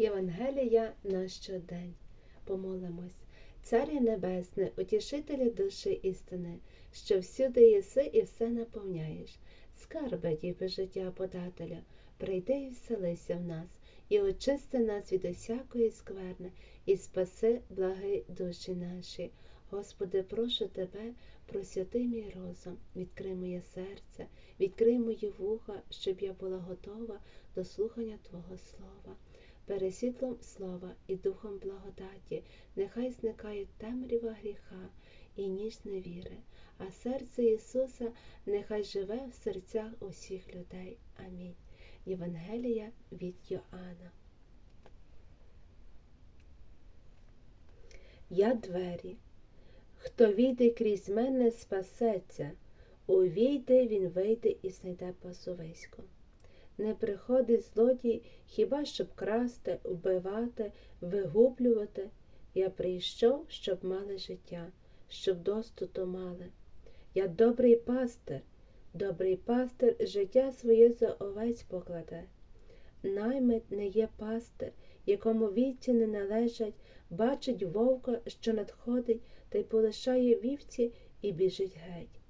Євангелія на щодень. Помолимось. Царі Небесне, утішителя душі істини, що всюди єси і все наповняєш. Скарби діби життя подателя, прийди і вселися в нас, і очисти нас від усякої скверни, і спаси благи душі наші. Господи, прошу Тебе, просвяти мій розум, відкрий моє серце, відкрий мої вуха, щоб я була готова до слухання Твого Слова. Пересвітлом слова і духом благодаті, нехай зникає темрява гріха і ніч невіри, а серце Ісуса нехай живе в серцях усіх людей. Амінь. Євангелія від Йоанна. Я двері. Хто війде крізь мене, спасеться, увійде, він вийде і знайде пасовисько. Не приходить злодій хіба щоб красти, вбивати, вигублювати. Я прийшов, щоб мали життя, щоб доступу мали. Я добрий пастир, добрий пастир життя своє за овець покладе. Наймит не є пастир, якому вівці не належать, бачить вовка, що надходить, та й полишає вівці і біжить геть.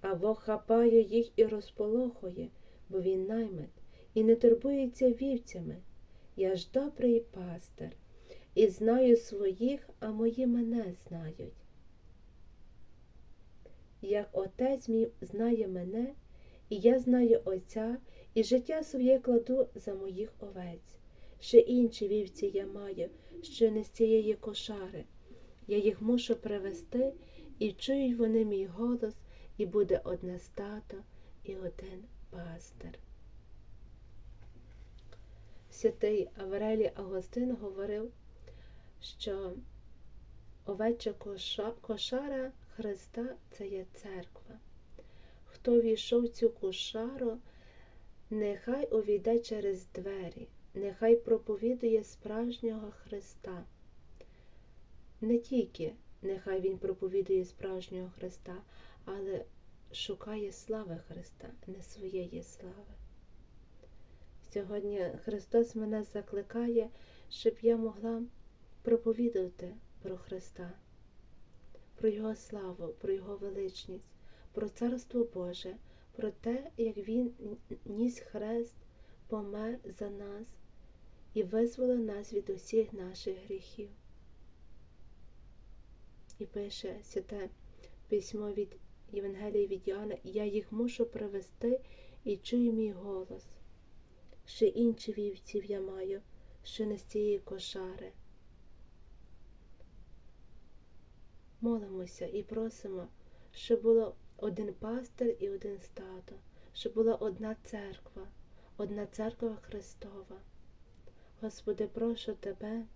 А вовк хапає їх і розполохує, бо він наймит і не турбується вівцями. Я ж добрий пастир, і знаю своїх, а мої мене знають. Як отець мій знає мене, і я знаю Отця, і життя своє кладу за моїх овець. Ще інші вівці я маю, що не з цієї кошари. Я їх мушу привести, і чують вони мій голос, і буде одне стато і один пастир. Святий Аврелій Агостин говорив, що овеча кошара Христа це є церква. Хто війшов в цю кошару, нехай увійде через двері, нехай проповідує справжнього Христа. Не тільки нехай Він проповідує справжнього Христа, але шукає слави Христа, не своєї слави. Сьогодні Христос мене закликає, щоб я могла проповідувати про Христа, про Його славу, про Його величність, про Царство Боже, про те, як Він ніс хрест, помер за нас і визволив нас від усіх наших гріхів. І пише святе письмо від Євангелії від Іоанна, я їх мушу привести і чую мій голос. Ще інші вівців я маю, що не з цієї кошари. Молимося і просимо, щоб було один пастир і один стадо, щоб була одна церква, одна церква Христова. Господи, прошу Тебе,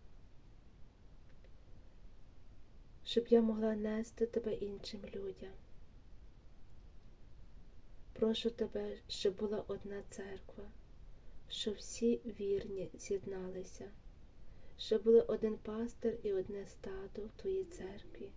щоб я могла нести Тебе іншим людям. Прошу Тебе, щоб була одна церква щоб всі вірні з'єдналися, щоб були один пастир і одне стадо в Твоїй церкві.